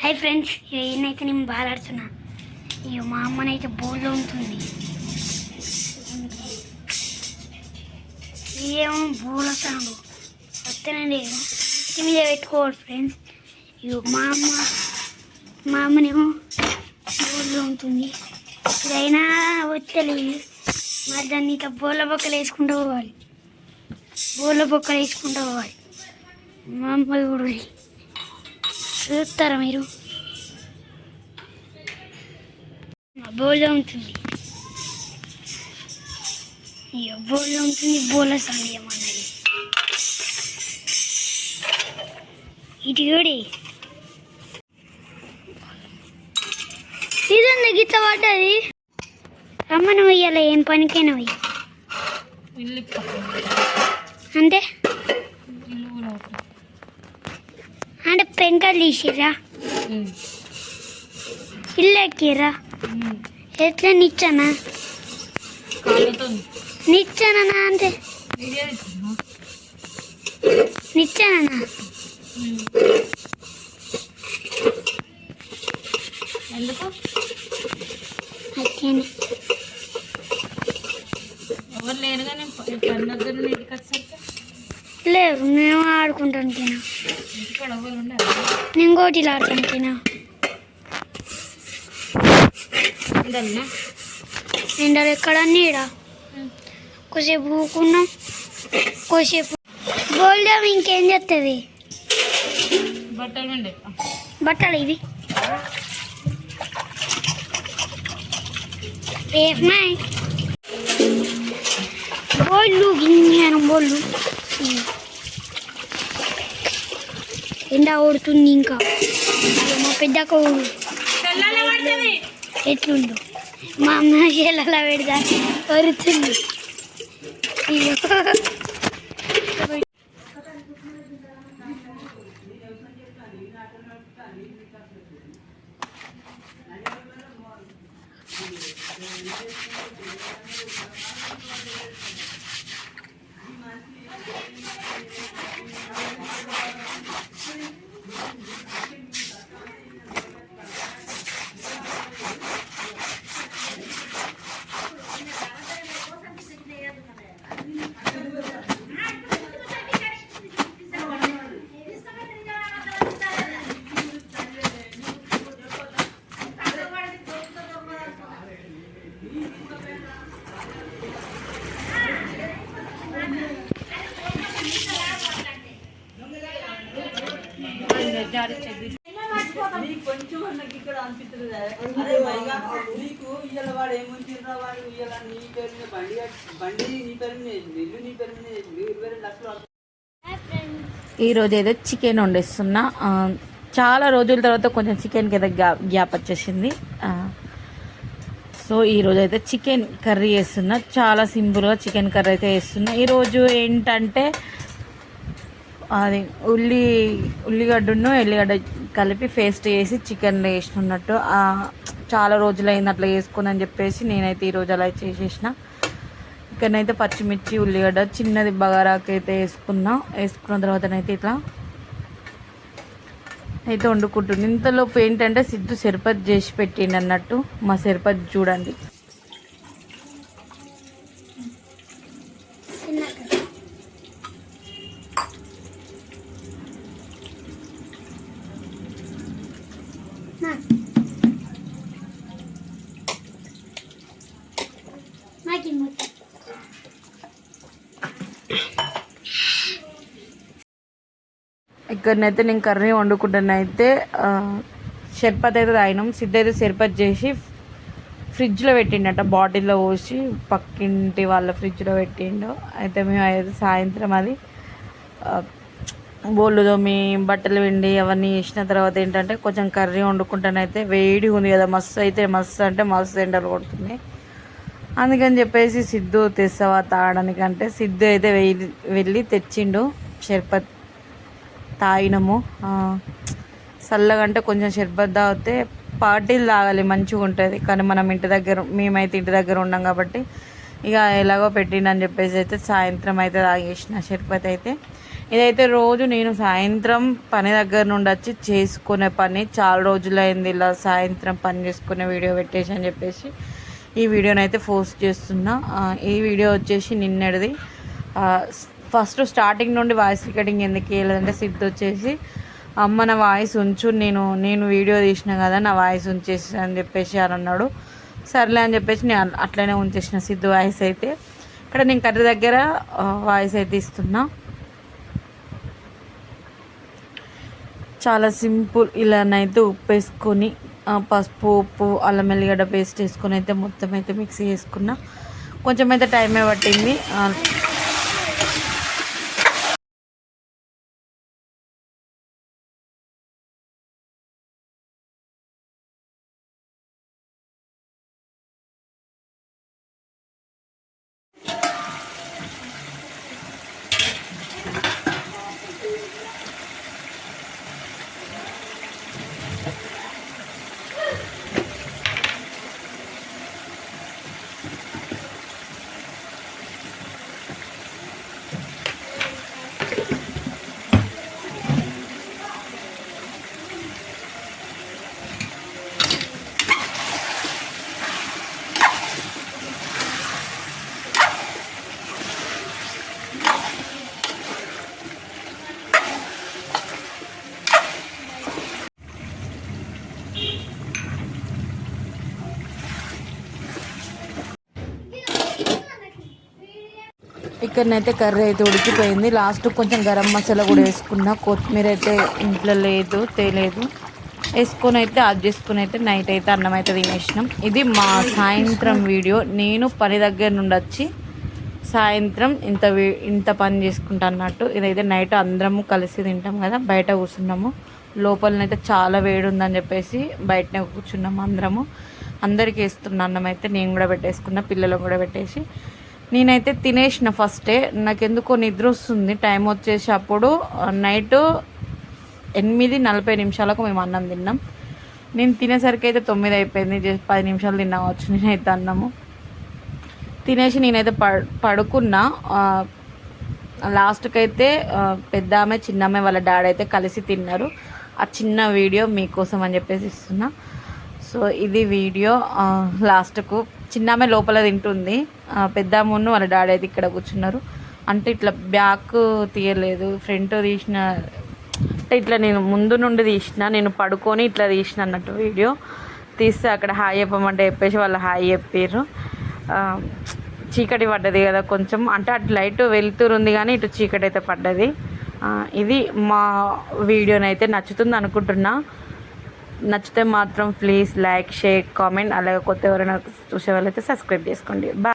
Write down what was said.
Hi friends ఈయనైతే నేను బాగా ఆడుతున్నా. ఇక మా అమ్మనైతే బోర్లో ఉంటుంది. ఏమో బోల్ వస్తాను వస్తానండి. ఇంటి మీద పెట్టుకోవాలి ఫ్రెండ్స్. ఇక మా అమ్మ మా అమ్మనేమో బోర్లో ఉంటుంది. ఇదైనా వచ్చలేదు. మరి దాన్ని ఇట్లా బోర్ల బొక్కలు వేసుకుంటూ పోవాలి. బోర్ల బొక్కలు వేసుకుంటూ పోవాలి. మా అమ్మ కూడా చూస్తారా మీరు? బోల్లో ఉంటుంది. బోల్లో ఉంటుంది బోల సమయం అన్నది. ఇటు చూడి. ఇదండి గిట్ల పడ్డది? రమ్మను వెయ్యాలి ఏం పనికైనా వెయ్యి ఇల్లు అంటే ఇల్లు కూడా ఒకటి. అంటే పెంకలు తీసిర్రా ఉమ్. ఇల్లు ఎక్కిర్రా ఉమ్. ఎట్లా నిచ్చానా నిచ్చానా అంటే? నిచ్చానా. ఎందుకు అట్లనే నేను గోటీలు ఆడతాను తినా ఉండన్నా ఎండలు ఎక్కడ నీడ కొద్దిసేపు ఊకున్నాం కొద్దిసేపు గోల్డెం ఇంకేం చేస్తుంది బట్టలు ఉండే బట్టలు ఇవి ఏమాయ్ బోళ్ళు గింజాను బోళ్ళు ఇవి. ఎండ కొడుతుంది ఇంకా ఇక మా పెద్దక్క ఊరు ఎట్లుందో మా అమ్మ ఎలా పెడతా వరుతుంది ఇగో. నీకు నీకు ఇయ్యాల వాడు వాడు? ఇయ్యాల నీ పేరు మీద బండి బండి నీ పేరు మీద ఇల్లు నీ పేరు మీద ఇరవై రెండు లక్షలు ఈరోజు ఏదో చికెన్ వండిస్తున్నా. చాలా రోజుల తర్వాత కొంచెం చికెన్కి కింద గ్యా గ్యాప్ వచ్చేసింది. సో ఈరోజు అయితే చికెన్ కర్రీ వేస్తున్నా చాలా సింపుల్గా చికెన్ కర్రీ అయితే వేస్తున్నా ఈరోజు ఏంటంటే అది ఉల్లి ఉల్లిగడ్డను ఎల్లిగడ్డ కలిపి పేస్ట్ చేసి చికెన్ వేసినట్టు. చాలా రోజులైంది అట్లా వేసుకుని అని చెప్పేసి నేనైతే ఈరోజు అలా చేసేసిన. ఇక్కడనైతే పచ్చిమిర్చి ఉల్లిగడ్డ చిన్నది బగారాకు అయితే వేసుకున్నా. వేసుకున్న తర్వాతనైతే ఇట్లా అయితే వండుకుంటుంది ఇంతలోపు ఏంటంటే సిద్ధు సరిపతి చేసి పెట్టిండి అన్నట్టు మా సరిపతి చూడండి చిన్నగా. నా. నాకు ఈ ముద్ద. ఇక్కడనైతే నేను కర్రీ వండుకుంటానైతే ఆ, షర్బత్ అయితే తాగినాం. సిద్ధ అయితే షర్బత్ చేసి ఫ్రిడ్జ్లో పెట్టిండట బాటిల్లో పోసి పక్కింటి వాళ్ళ ఫ్రిడ్జ్లో పెట్టిండు. అయితే మేము అయితే సాయంత్రం అది బోళ్ళు తోమి బట్టలు పిండి అవన్నీ వేసిన తర్వాత ఏంటంటే కొంచెం కర్రీ వండుకుంటానైతే వేడిగా ఉంది కదా మస్తు అయితే మస్తు అంటే మస్తు ఎండలు కొడుతుంది అందుకని చెప్పేసి సిద్ధు తెస్తావా తాగడానికంటే సిద్ధు అయితే వెళ్ళి వెళ్ళి తెచ్చిండు షర్పత్ తాగినాము. చల్లగా అంటే కొంచెం షర్బత్ తాగితే పార్టీలు తాగాలి మంచిగా ఉంటుంది. కానీ మనం ఇంటి దగ్గర మేమైతే ఇంటి దగ్గర ఉన్నాం కాబట్టి ఇక ఎలాగో పెట్టిండని చెప్పేసి అయితే సాయంత్రం అయితే తాగేసిన షర్బత్ అయితే. ఇదైతే రోజు నేను సాయంత్రం పని దగ్గర నుండి వచ్చి చేసుకునే పని చాలా రోజులైంది ఇలా సాయంత్రం పని చేసుకునే వీడియో పెట్టేసి అని చెప్పేసి ఈ వీడియోనైతే అయితే పోస్ట్ చేస్తున్నా. ఈ వీడియో వచ్చేసి నిన్నటిది. ఫస్ట్ స్టార్టింగ్ నుండి వాయిస్ రికార్డింగ్ ఎందుకు వేయలేదంటే సిద్ధ వచ్చేసి అమ్మ నా వాయిస్ ఉంచు నేను నేను వీడియో తీసిన కదా నా వాయిస్ ఉంచేసి అని చెప్పేసి అని అన్నాడు. సర్లే అని చెప్పేసి నేను అట్లనే ఉంచేసిన సిద్ధు వాయిస్ అయితే. ఇక్కడ నేను కర్రీ దగ్గర వాయిస్ అయితే ఇస్తున్నా. చాలా సింపుల్ ఇలానైతే ఉప్పు వేసుకొని పసుపు ఉప్పు అల్లం ఎల్లిగడ్డ పేస్ట్ వేసుకొని అయితే మొత్తం అయితే మిక్సీ చేసుకున్నా. కొంచెం అయితే టైమే పట్టింది ఆ, ఇక్కడనైతే కర్రీ అయితే ఉడికిపోయింది. లాస్ట్ కొంచెం గరం మసాలా కూడా వేసుకున్నా. కొత్తిమీర అయితే ఇంట్లో లేదు తేలేదు వేసుకొని అయితే అది చేసుకుని అయితే నైట్ అయితే అన్నం అయితే తినేసినాం. ఇది మా సాయంత్రం వీడియో. నేను పని దగ్గర నుండి వచ్చి సాయంత్రం ఇంత ఇంత పని చేసుకుంటా అన్నట్టు. ఇదైతే నైట్ అందరము కలిసి తింటాం కదా బయట కూర్చున్నాము. లోపలనైతే చాలా వేడి ఉందని చెప్పేసి బయటనే కూర్చున్నాము అందరము. అందరికి వేస్తున్న అన్నం అయితే నేను కూడా పెట్టేసుకున్నా పిల్లలు కూడా పెట్టేసి. నేనైతే తినేసిన ఫస్టే నాకెందుకో నిద్ర వస్తుంది టైం వచ్చేసి అప్పుడు నైట్ ఎనిమిది నలభై నిమిషాలకు మేము అన్నం తిన్నాం. నేను తినేసరికి అయితే తొమ్మిది అయిపోయింది. జస్ట్ పది నిమిషాలు తిన్నావచ్చు నేనైతే అన్నము. తినేసి నేనైతే పడు పడుకున్నా. లాస్ట్కి అయితే పెద్ద ఆమె చిన్న ఆమె వాళ్ళ డాడీ అయితే కలిసి తిన్నారు. ఆ చిన్న వీడియో మీకోసం అని చెప్పేసి ఇస్తున్నా. సో ఇది వీడియో లాస్ట్కు. చిన్న ఆమె లోపల తింటుంది. ఆ, పెద్ద వాళ్ళ డాడీ అయితే ఇక్కడ కూర్చున్నారు. అంటే ఇట్లా బ్యాక్ తీయలేదు ఫ్రంట్ తీసిన అంటే ఇట్లా నేను ముందు నుండి తీసిన నేను పడుకొని ఇట్లా తీసిన అన్నట్టు వీడియో. తీస్తే అక్కడ హాయ్ చెప్పమంటే చెప్పేసి వాళ్ళు హాయ్ చెప్పారు చీకటి పడ్డది కదా కొంచెం. అంటే అటు లైట్ వెళ్తురుంది ఉంది కానీ ఇటు చీకటి అయితే పడ్డది. ఇది మా వీడియోనైతే నచ్చుతుంది అనుకుంటున్నా. నచ్చితే మాత్రం ప్లీజ్ లైక్ షేర్ కామెంట్ అలాగే కొత్త ఎవరైనా చూసే వాళ్ళైతే సబ్స్క్రైబ్ చేసుకోండి. బాయ్